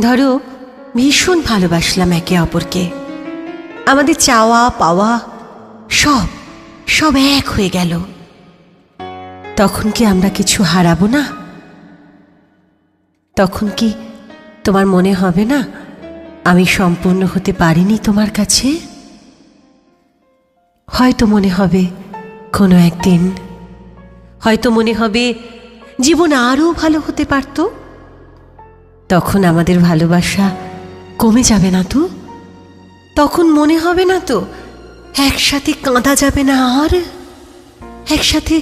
ধরো, ভীষণ ভালোবাসলাম একে অপরকে। আমাদের চাওয়া, পাওয়া, সব সব এক হয়ে গেল। তখন কি আমরা কিছু হারাবো না? তখন কি তোমার মনে হবে না, আমি সম্পূর্ণ হতে পারিনি তোমার কাছে? হয়তো মনে হবে কোনো একদিন, হয়তো মনে হবে জীবন আরও ভালো হতে পারত। তখন আমাদের ভালোবাসা কমে যাবে না তো? তখন মনে হবে না তো, একসাথে কাঁদা যাবে না আর? একসাথে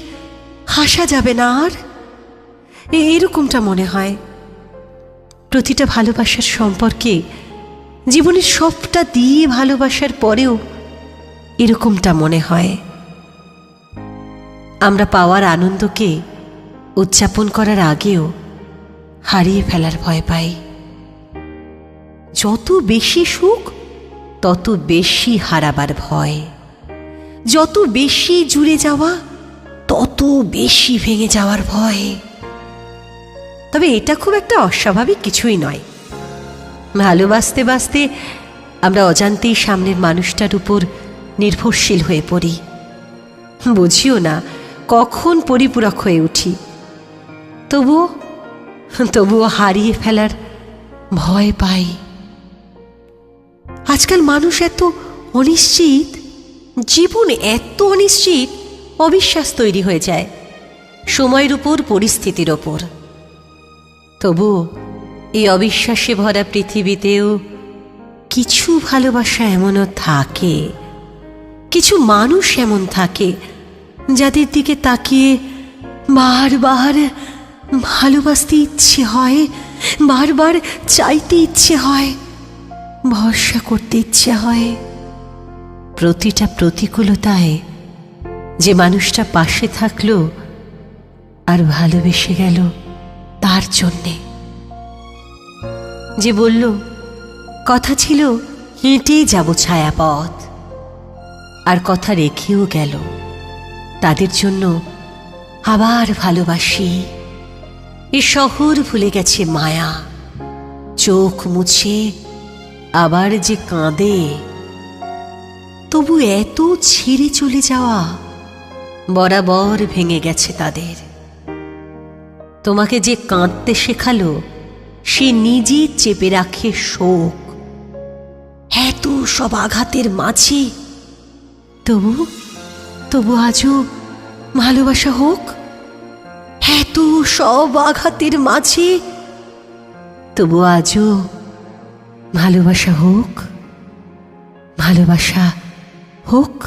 হাসা যাবে না আর? এরকমটা মনে হয়। প্রতিটা ভালোবাসার সম্পর্কে, জীবনের সবটা দিয়ে ভালোবাসার পরেও এরকমটা মনে হয়। আমরা পাওয়ার আনন্দকে উদযাপন করার আগেও হারিয়ে ফেলার ভয় পাই। যত বেশি সুখ, তত বেশি হারাবার ভয়। যত বেশি জুড়ে যাওয়া, তত বেশি ভেঙে যাওয়ার ভয়। তবে এটা খুব একটা অস্বাভাবিক কিছুই নয়। ভালোবাসতে বাসতে আমরা অজান্তেই সামনের মানুষটার উপর নির্ভরশীল হয়ে পড়ি। বুঝিও না, কখন পরিপূরক হয়ে উঠি। তবুও তবুও হারিয়ে ফেলার ভয় পাই। আজকাল মানুষ এত অনিশ্চিত, জীবন এত অনিশ্চিত, অবিশ্বাস তৈরি হয়ে যায় সময়ের উপর, পরিস্থিতির ওপর তবুও এই অবিশ্বাসে ভরা পৃথিবীতেও কিছু ভালোবাসা এমনও থাকে, কিছু মানুষ এমন থাকে, যাদের দিকে তাকিয়ে বারবার ভালোবাসতে ইচ্ছে হয়, বারবার চাইতে ইচ্ছে হয়, ভরসা করতে ইচ্ছে হয়। প্রতিটা প্রতিকূলতায় যে মানুষটা পাশে থাকল আর ভালোবেসে গেল তার জন্যে। যে বলল, কথা ছিল হেঁটেই যাব ছায়াপথ। আর কথা রেখেও গেল, তাদের জন্য আবার ভালোবাসি। এ শহর ভুলে গেছে মায়া। চোখ মুছে আবার যে কাঁদে। তবু এত ছিঁড়ে চলে যাওয়া বরাবর ভেঙে গেছে তাদের। তোমাকে যে কাঁদতে শেখালো, সে নিজে চেপে রাখে শোক। এত সব আঘাতের মাঝে। তবু তবু আজও ভালোবাসা হোক? এত সব আঘাতের মাঝে। তবু আজও ভালোবাসা হোক ভালোবাসা হোক।